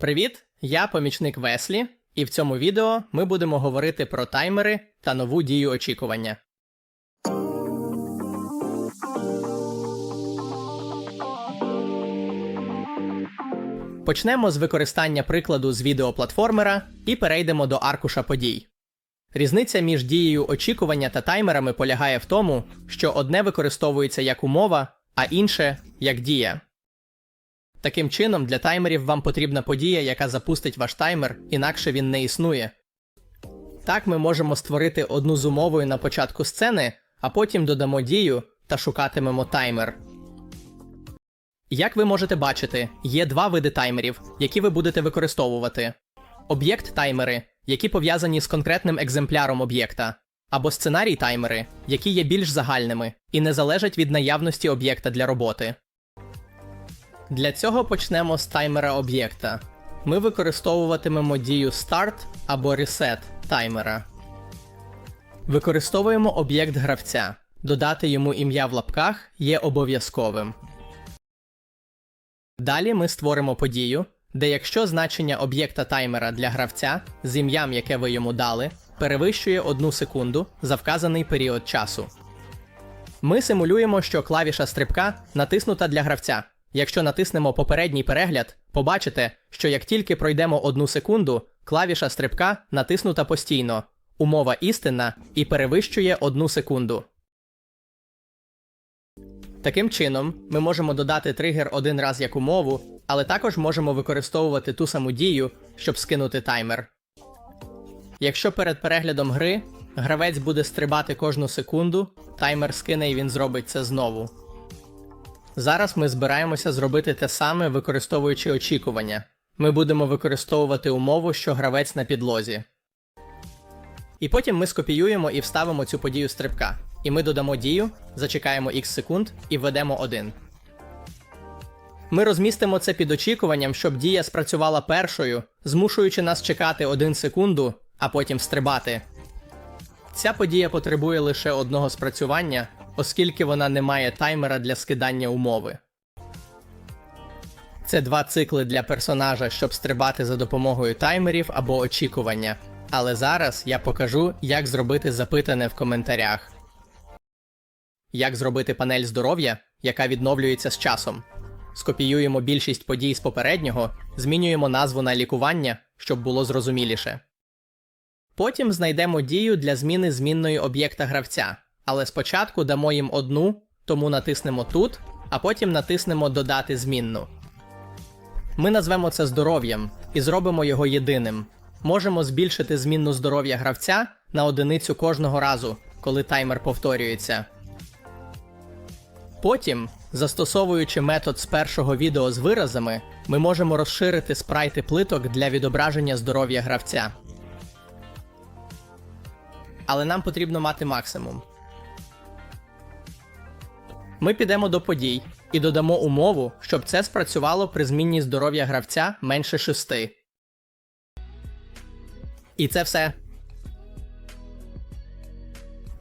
Привіт! Я помічник Веслі, і в цьому відео ми будемо говорити про таймери та нову дію очікування. Почнемо з використання прикладу з відеоплатформера і перейдемо до аркуша подій. Різниця між дією очікування та таймерами полягає в тому, що одне використовується як умова, а інше як дія. Таким чином, для таймерів вам потрібна подія, яка запустить ваш таймер, інакше він не існує. Так ми можемо створити одну з умовою на початку сцени, а потім додамо дію та шукатимемо таймер. Як ви можете бачити, є два види таймерів, які ви будете використовувати: об'єкт таймери, які пов'язані з конкретним екземпляром об'єкта, або сценарій таймери, які є більш загальними і не залежать від наявності об'єкта для роботи. Для цього почнемо з таймера об'єкта. Ми використовуватимемо дію Start або Reset таймера. Використовуємо об'єкт гравця. Додати йому ім'я в лапках є обов'язковим. Далі ми створимо подію, де якщо значення об'єкта таймера для гравця з ім'ям, яке ви йому дали, перевищує 1 секунду за вказаний період часу. Ми симулюємо, що клавіша стрибка натиснута для гравця. Якщо натиснемо попередній перегляд, побачите, що як тільки пройдемо одну секунду, клавіша стрибка натиснута постійно, умова істинна і перевищує одну секунду. Таким чином, ми можемо додати тригер один раз як умову, але також можемо використовувати ту саму дію, щоб скинути таймер. Якщо перед переглядом гри гравець буде стрибати кожну секунду, таймер скине і він зробить це знову. Зараз ми збираємося зробити те саме, використовуючи очікування. Ми будемо використовувати умову, що гравець на підлозі. І потім ми скопіюємо і вставимо цю подію стрибка. І ми додамо дію, зачекаємо X секунд і введемо 1. Ми розмістимо це під очікуванням, щоб дія спрацювала першою, змушуючи нас чекати 1 секунду, а потім стрибати. Ця подія потребує лише одного спрацювання, оскільки вона не має таймера для скидання умови. Це два цикли для персонажа, щоб стрибати за допомогою таймерів або очікування. Але зараз я покажу, як зробити запитане в коментарях. Як зробити панель здоров'я, яка відновлюється з часом. Скопіюємо більшість подій з попереднього, змінюємо назву на лікування, щоб було зрозуміліше. Потім знайдемо дію для зміни змінної об'єкта гравця, але спочатку дамо їм одну, тому натиснемо тут, а потім натиснемо Додати змінну. Ми назвемо це здоров'ям і зробимо його єдиним. Можемо збільшити змінну здоров'я гравця на одиницю кожного разу, коли таймер повторюється. Потім, застосовуючи метод з першого відео з виразами, ми можемо розширити спрайти плиток для відображення здоров'я гравця. Але нам потрібно мати максимум. Ми підемо до подій і додамо умову, щоб це спрацювало при змінні здоров'я гравця менше 6. І це все.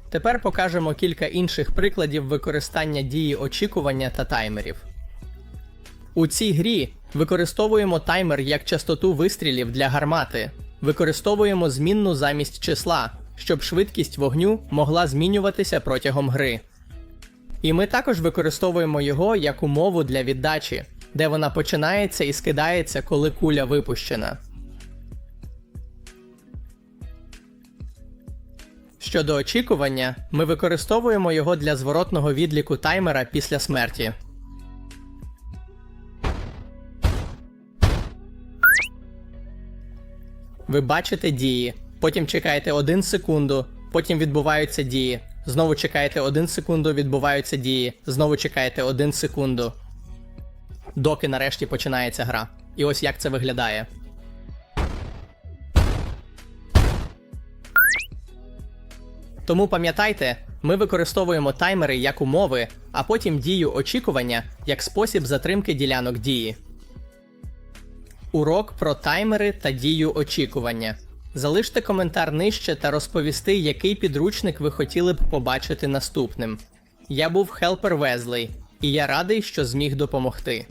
Тепер покажемо кілька інших прикладів використання дії очікування та таймерів. У цій грі використовуємо таймер як частоту вистрілів для гармати. Використовуємо змінну замість числа, щоб швидкість вогню могла змінюватися протягом гри. І ми також використовуємо його як умову для віддачі, де вона починається і скидається, коли куля випущена. Щодо очікування, ми використовуємо його для зворотного відліку таймера після смерті. Ви бачите дії, потім чекаєте 1 секунду, потім відбуваються дії. Знову чекаєте 1 секунду, відбуваються дії. Знову чекаєте 1 секунду. Доки нарешті починається гра. І ось як це виглядає. Тому пам'ятайте, ми використовуємо таймери як умови, а потім дію очікування як спосіб затримки ділянок дії. Урок про таймери та дію очікування. Залиште коментар нижче та розповісти, який підручник ви хотіли б побачити наступним. Я був Хелпер Везлей, і я радий, що зміг допомогти.